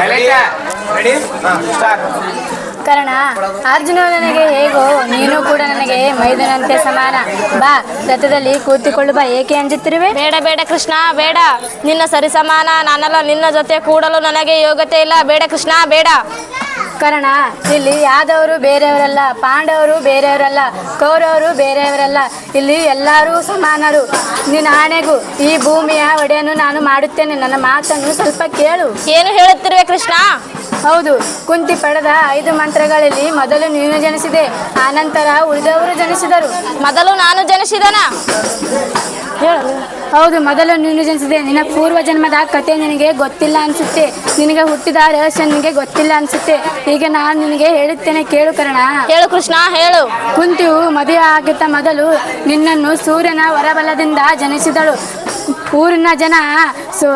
Ready start Karna Arjuna ನನಗೆ ಹೇಗೋ ನೀನು ಕೂಡ ನನಗೆ ಮೈದನಂತೆ ಸಮಾನ. ಬಾ ರಥದಲ್ಲಿ ಕೂತುಕೊಳ್ಳು ಬಾ ಏಕೆ ಅಂಜುತ್ತಿರುವೆ? ಬೇಡ ಬೇಡ ಕೃಷ್ಣ ಬೇಡ. ನಿನ್ನ ಸರಿಸಮಾನ ನಾನಲ್ಲ ನಿನ್ನ ಜೊತೆ ಕೂಡಲು ನನಗೆ ಯೋಗ್ಯತೆ ಇಲ್ಲ. ಬೇಡ ಕೃಷ್ಣ ಬೇಡ. ಕರ್ಣ ಇಲ್ಲಿ ಯಾದವರು ಬೇರೆಯವರಲ್ಲ ಪಾಂಡವರು ಬೇರೆಯವರಲ್ಲ ಕೌರವರು ಬೇರೆಯವರಲ್ಲ ಇಲ್ಲಿ ಎಲ್ಲರೂ ಸಮಾನರು. ನಿನ್ನ ಆಣೆಗೂ ಈ ಭೂಮಿಯ ಒಡೆಯನ್ನು ನಾನು ಮಾಡುತ್ತೇನೆ. ನನ್ನ ಮಾತನ್ನು ಸ್ವಲ್ಪ ಕೇಳು. ಏನು ಹೇಳುತ್ತಿರುವೆ ಕೃಷ್ಣ? ಹೌದು ಕುಂತಿ ಪಡೆದ ಐದು ಮಂತ್ರಗಳಲ್ಲಿ ಮೊದಲು ನೀನು ಜನಿಸಿದೆ ಆನಂತರ ಉಳಿದವರು ಜನಿಸಿದರು. ಮೊದಲು ನಾನು ಜನಿಸಿದನ? ಹೇಳು. ಹೌದು ಮೊದಲು ನೀನು ಜನಿಸಿದೆ. ನಿನ್ನ ಪೂರ್ವ ಜನ್ಮದ ಕತೆ ನಿನಗೆ ಗೊತ್ತಿಲ್ಲ ಅನ್ಸುತ್ತೆ. ನಿನಗೆ ಹುಟ್ಟಿದ ರಹಸ್ಯ ನಿನಗೆ ಗೊತ್ತಿಲ್ಲ ಅನ್ಸುತ್ತೆ. ಈಗ ನಾನು ನಿನಗೆ ಹೇಳುತ್ತೇನೆ ಕೇಳು ಕರ್ಣ. ಹೇಳು ಕೃಷ್ಣ ಹೇಳು. ಕುಂತಿಯು ಮದುವೆ ಆಗಿದ್ದ ಮೊದಲು ನಿನ್ನನ್ನು ಸೂರ್ಯನ ವರಬಲದಿಂದ ಜನಿಸಿದಳು. ಊರಿನ ಜನ ಸೊ,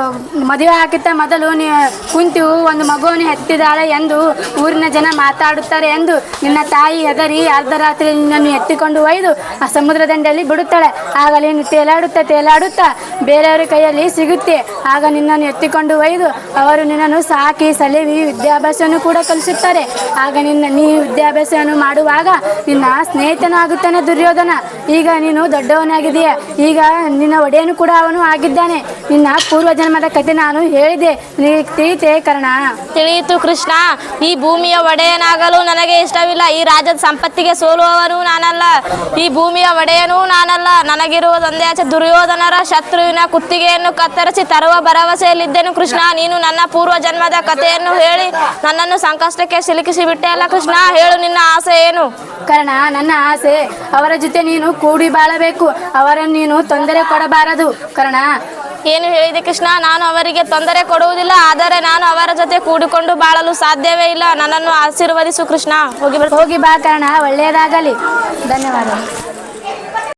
ಮದುವೆ ಆಗಿದ್ದ ಮೊದಲು ನೀ ಕುಂತು ಒಂದು ಮಗುವನ್ನು ಎತ್ತಿದ್ದಾಳೆ ಎಂದು ಊರಿನ ಜನ ಮಾತಾಡುತ್ತಾರೆ ಎಂದು ನಿನ್ನ ತಾಯಿ ಹೆದರಿ ಅರ್ಧರಾತ್ರಿ ನಿನ್ನನ್ನು ಎತ್ತಿಕೊಂಡು ಒಯ್ದು ಆ ಸಮುದ್ರ ದಂಡೆಯಲ್ಲಿ ಬಿಡುತ್ತಾಳೆ. ಆಗ ನೀನು ತೇಲಾಡುತ್ತಾ ತೇಲಾಡುತ್ತಾ ಬೇರೆಯವರ ಕೈಯಲ್ಲಿ ಸಿಗುತ್ತೆ. ಆಗ ನಿನ್ನನ್ನು ಎತ್ತಿಕೊಂಡು ಒಯ್ದು ಅವರು ನಿನ್ನನ್ನು ಸಾಕಿ ಸಲಹಿ ವಿದ್ಯಾಭ್ಯಾಸವನ್ನು ಕೂಡ ಕಲಿಸುತ್ತಾರೆ. ಆಗ ನಿನ್ನ ನೀ ವಿದ್ಯಾಭ್ಯಾಸವನ್ನು ಮಾಡುವಾಗ ನಿನ್ನ ಸ್ನೇಹಿತನಾಗುತ್ತಾನೆ ದುರ್ಯೋಧನ. ಈಗ ನೀನು ದೊಡ್ಡವನಾಗಿದೆಯಾ ಈಗ ನಿನ್ನ ಒಡೆಯನು ಕೂಡ ಅವನು ಆಗಿದ್ದಾನೆ. ನಿನ್ನ ಪೂರ್ವ ಜನ್ಮದ ಕತೆ ನಾನು ಹೇಳಿದೆ. ನಿನಗೆ ತಿಳಿತೆ ಕರ್ಣ. ತಿಳಿಯಿತು ಕೃಷ್ಣ. ಈ ಭೂಮಿಯ ಒಡೆಯನಾಗಲು ನನಗೆ ಇಷ್ಟವಿಲ್ಲ. ಈ ರಾಜ್ಯದ ಸಂಪತ್ತಿಗೆ ಸೋಲುವವನು ನಾನಲ್ಲ. ಈ ಭೂಮಿಯ ಒಡೆಯನೂ ನಾನಲ್ಲ. ನನಗಿರುವ ಆಚೆ ದುರ್ಯೋಧನರ ಶತ್ರುವಿನ ಕುತ್ತಿಗೆಯನ್ನು ಕತ್ತರಿಸಿ ತರುವ ಭರವಸೆಯಲ್ಲಿದ್ದೇನು ಕೃಷ್ಣ. ನೀನು ನನ್ನ ಪೂರ್ವ ಜನ್ಮದ ಕಥೆಯನ್ನು ಹೇಳಿ ನನ್ನನ್ನು ಸಂಕಷ್ಟಕ್ಕೆ ಸಿಲುಕಿಸಿ ಬಿಟ್ಟೆ ಅಲ್ಲ ಕೃಷ್ಣ? ಹೇಳು ನಿನ್ನ ಆಸೆ ಏನು? ಕರ್ಣ ನನ್ನ ಆಸೆ ಅವರ ಜೊತೆ ನೀನು ಕೂಡಿ ಬಾಳಬೇಕು. ಅವರನ್ನು ನೀನು ತೊಂದರೆ ಕೊಡಬಾರದು. ಕರ್ಣ. ಏನು ಹೇಳಿದೆ ಕೃಷ್ಣ? ನಾನು ಅವರಿಗೆ ತೊಂದರೆ ಕೊಡುವುದಿಲ್ಲ, ಆದರೆ ನಾನು ಅವರ ಜೊತೆ ಕೂಡಿಕೊಂಡು ಬಾಳಲು ಸಾಧ್ಯವೇ ಇಲ್ಲ. ನನ್ನನ್ನು ಆಶೀರ್ವದಿಸು ಕೃಷ್ಣ. ಹೋಗಿ ಹೋಗಿ ಬಾ ಕಾರಣ, ಒಳ್ಳೆಯದಾಗಲಿ. ಧನ್ಯವಾದ